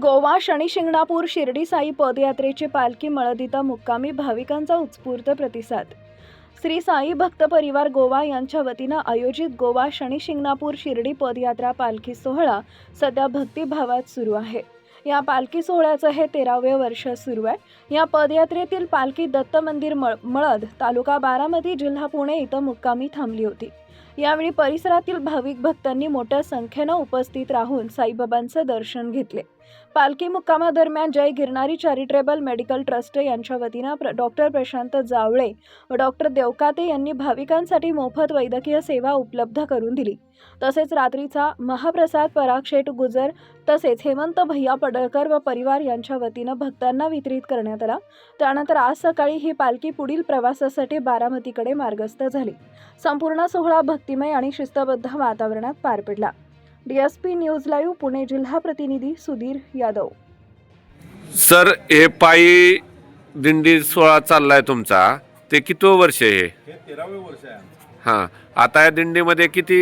गोवा शनी शिंगणापूर शिर्डी साई पदयात्रेची पालखी मळदिता मुक्कामी भाविकांचा उत्स्फूर्त प्रतिसाद. श्री साई भक्त परिवार गोवा यांच्या वतीनं आयोजित गोवा शनी शिंगणापूर शिर्डी पदयात्रा पालखी सोहळा सध्या भक्तिभावात सुरू आहे. या पालखी सोहळ्याचं हे तेरावे वर्ष सुरू आहे. या पदयात्रेतील पालखी दत्त मंदिर मळ मळद तालुका बारामती जिल्हा पुणे इथं मुक्कामी थांबली होती. यावेळी परिसरातील भाविक भक्तांनी मोठ्या संख्येनं उपस्थित राहून साईबाबांचं दर्शन घेतले. पालखी मुक्कामादरम्यान Jai Girnari charitable medical trust यांच्या वतीनं प्र डॉक्टर प्रशांत जावळे व डॉक्टर देवकाते यांनी भाविकांसाठी मोफत वैद्यकीय सेवा उपलब्ध करून दिली. तसेच रात्रीचा महाप्रसाद पराग शेठ गुजर तसेच हेमंत भैया पडळकर व परिवार यांच्या वतीनं भक्तांना वितरित करण्यात आला. त्यानंतर आज सकाळी ही पालखी पुढील प्रवासासाठी बारामतीकडे मार्गस्थ झाली. संपूर्ण सोहळा भक्तिमय आणि शिस्तबद्ध वातावरणात पार पडला. डीएसपी न्यूज लाईव्ह पुणे जिल्हा प्रतिनिधी सुधीर यादव. सर हे पायी दिंडी सोहळा चाललाय तुमचा. ते किती वर्ष आहे हे? हे तेरावे वर्ष आहे आमचं. हां आता या दिंडीमध्ये किती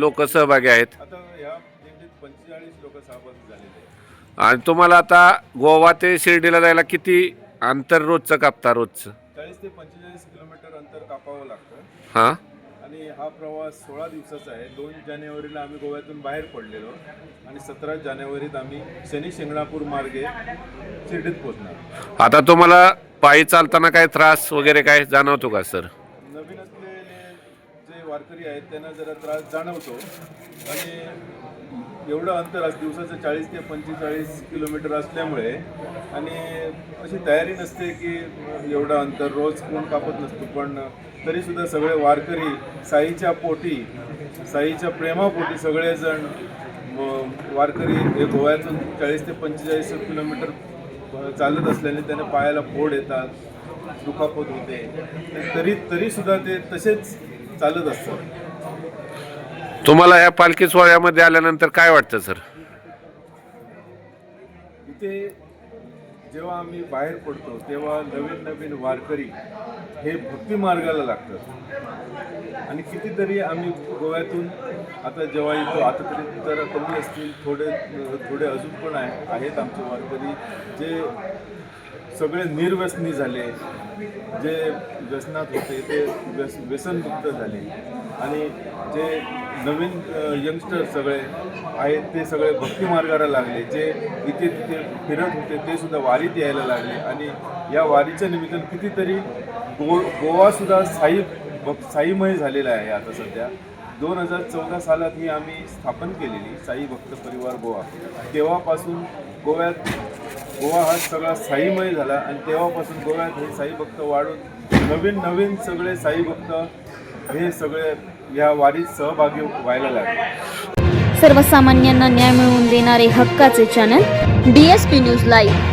लोक सहभागी आहेत? आता या दिंडीत पंचेचाळीस लोक सहभागी झालेले आहेत. आणि तुम्हाला आता गोवा ते शिर्डीला जायला किती अंतर रोजचं कापता रोजचं? चाळीस ते पंचेचाळीस किलोमीटर अंतर कापावं लागतं. हां? आणि हा प्रवास सोळा दिवसाचा आहे. दोन जानेवारीला आम्ही गोव्यातून बाहेर पडलेलो आणि सतरा जानेवारीत आम्ही शनी शिंगणापूर मार्गे शिर्डीत पोहोचणार. आता तुम्हाला पायी चालताना काय त्रास वगैरे काय जाणवतो का सर? नवीन असलेले जे वारकरी आहेत त्यांना जरा त्रास जाणवतो. आणि एवढं अंतर दिवसाचं चाळीस ते पंचेचाळीस किलोमीटर असल्यामुळे आणि अशी तयारी नसते की एवढं अंतर रोज कोण कापत नसतो. पण तरीसुद्धा सगळे वारकरी साईच्या पोटी साईच्या प्रेमापोटी सगळेजण म- वारकरी हे गोव्यातून चाळीस ते पंचेचाळीस किलोमीटर चालत असल्याने त्यांना पायाला फोड येतात दुखापत होते. तरी तरीसुद्धा ते तसेच चालत असतात. तुम्हाला या पालखी सोहळ्यामध्ये आल्यानंतर काय वाटतं सर? इथे जेव्हा आम्ही बाहेर पडतो तेव्हा नवीन नवीन वारकरी हे भक्ती मार्गाला लागतात. आणि कितीतरी आम्ही गोव्यातून आता जेव्हा येतो आता तरी जरा कमी असतील थोडे थोडे अजून पण आहे आहेत आमचे वारकरी जे सगळे निर्व्यसनी झाले जे व्यसनात होते ते व्यस व्यसनमुक्त झाले. आणि जे नवीन यंगस्टर सगळे आहेत ते सगळे भक्ती मार्गाला लागले. जे इथे तिथे फिरत होते ते सुद्धा वारीत यायला लागले. आणि या वारीच्या निमित्तानं कितीतरी गो गोवासुद्धा साई बघ साईमय झालेला आहे आता सध्या. दोन हजार चौदा सालात ही आम्ही स्थापन केलेली साई भक्त परिवार गोवा. तेव्हापासून गोव्यात गोवा हा सगळा साईमय झाला आणि तेव्हापासून गोव्यात हे साई भक्त वाढून नवीन नवीन सगळे साई भक्त हे सगळे या वारीत सहभागी व्हायला लागले. सर्वसामान्यांना न्याय मिळवून देणारे हक्काचे channel D S P news live